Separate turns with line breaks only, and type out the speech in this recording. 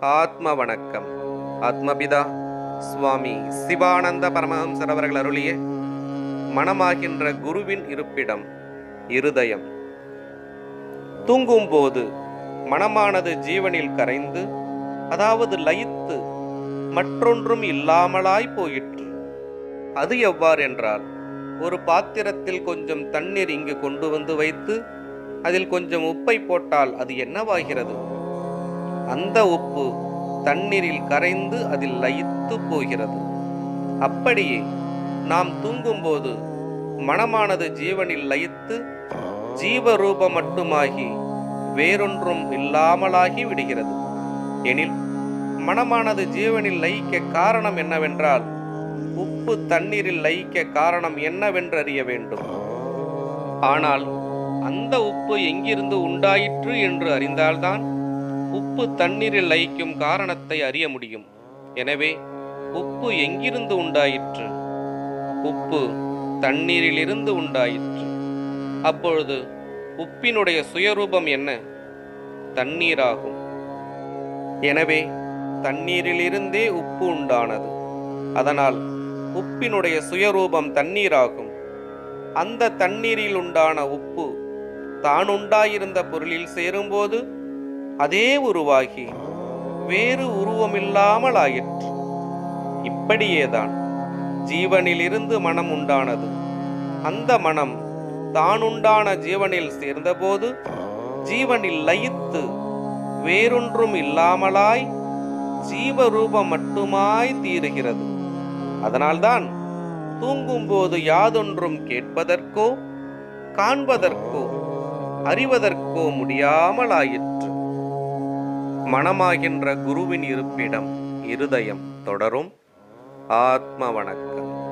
ஆத்ம வணக்கம் ஆத்மபிதா சுவாமி சிவானந்த பரமஹம்சர் அவர்கள் அருளிய மனமாகின்ற குருவின் இருப்பிடம் இருதயம். தூங்கும்போது மனமானது ஜீவனில் கரைந்து அதாவது லயித்து மற்றொன்றும் இல்லாமலாய் போயிற்று. அது எவ்வாறென்றால் ஒரு பாத்திரத்தில் கொஞ்சம் தண்ணீர் இங்கு கொண்டு வந்து வைத்து அதில் கொஞ்சம் உப்பை போட்டால் அது என்னவாகிறது? அந்த உப்பு தண்ணீரில் கரைந்து அதில் லயித்து போகிறது. அப்படியே நாம் தூங்கும்போது மனமானது ஜீவனில் லயித்து ஜீவரூபம் மட்டுமாகி வேறொன்றும் இல்லாமலாகி விடுகிறது. எனில் மனமானது ஜீவனில் லயிக்க காரணம் என்னவென்றால் உப்பு தண்ணீரில் லயிக்க காரணம் என்னவென்று அறிய வேண்டும். ஆனால் அந்த உப்பு எங்கிருந்து உண்டாயிற்று என்று அறிந்தால்தான் உப்பு தண்ணீரில் லயிக்கும் காரணத்தை அறிய முடியும். எனவே உப்பு எங்கிருந்து உண்டாயிற்று? உப்பு தண்ணீரிலிருந்து உண்டாயிற்று. அப்பொழுது உப்பினுடைய சுயரூபம் என்ன? தண்ணீராகும். எனவே தண்ணீரிலிருந்தே உப்பு உண்டானது. அதனால் உப்பினுடைய சுயரூபம் தண்ணீராகும். அந்த தண்ணீரில் உண்டான உப்பு தான் உண்டாயிருந்த பொருளில் சேரும்போது அதே உருவாகி வேறு உருவமில்லாமல் ஆயிற்று இப்படியேதான் ஜீவனிலிருந்து மனம் உண்டானது. அந்த மனம் தானுண்டான ஜீவனில் சேர்ந்தபோது ஜீவனில் லயித்து வேறொன்றும் இல்லாமலாய் ஜீவரூபம் மட்டுமாய் தீருகிறது. அதனால்தான் தூங்கும்போது யாதொன்றும் கேட்பதற்கோ காண்பதற்கோ அறிவதற்கோ முடியாமலாயிற்று. மனமாகின்ற குருவின் இருப்பிடம் இருதயம் தொடரும். ஆத்ம வணக்கம்.